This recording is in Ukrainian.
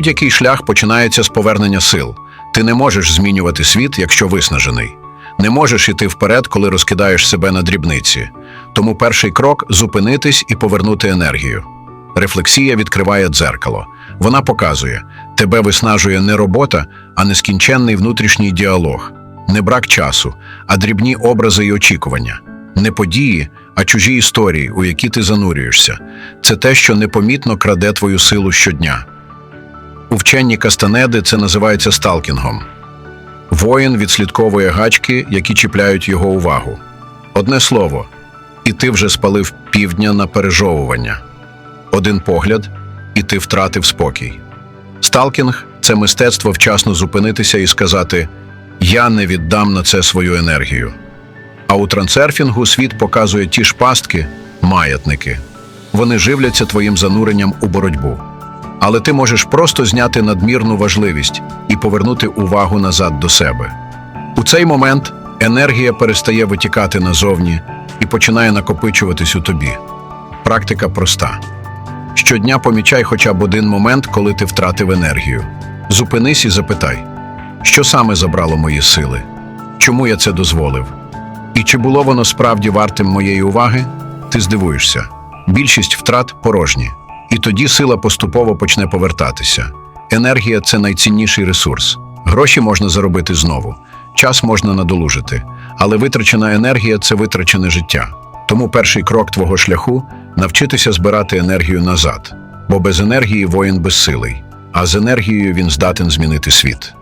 Будь-який шлях починається з повернення сил. Ти не можеш змінювати світ, якщо виснажений. Не можеш іти вперед, коли розкидаєш себе на дрібниці. Тому перший крок зупинитись і повернути енергію. Рефлексія відкриває дзеркало. Вона показує, тебе виснажує не робота, а нескінченний внутрішній діалог, не брак часу, а дрібні образи і очікування, не події, а чужі історії, у які ти занурюєшся. Це те, що непомітно краде твою силу щодня. У вченні Кастанеди це називається сталкінгом. Воїн відслідковує гачки, які чіпляють його увагу. Одне слово, і ти вже спалив півдня на пережовування. Один погляд, і ти втратив спокій. Сталкінг це мистецтво вчасно зупинитися і сказати: Я не віддам на це свою енергію. А у трансерфінгу світ показує ті ж пастки, маятники. Вони живляться твоїм зануренням у боротьбу. Але ти можеш просто зняти надмірну важливість і повернути увагу назад до себе. У цей момент енергія перестає витікати назовні і починає накопичуватись у тобі. Практика проста. Щодня помічай хоча б один момент, коли ти втратив енергію. Зупинись і запитай, що саме забрало мої сили? Чому я це дозволив? І чи було воно справді вартим моєї уваги? Ти здивуєшся. Більшість втрат порожні. І тоді сила поступово почне повертатися. Енергія це найцінніший ресурс. Гроші можна заробити знову, час можна надолужити, але витрачена енергія це витрачене життя. Тому перший крок твого шляху навчитися збирати енергію назад, бо без енергії воїн безсилий, а з енергією він здатен змінити світ.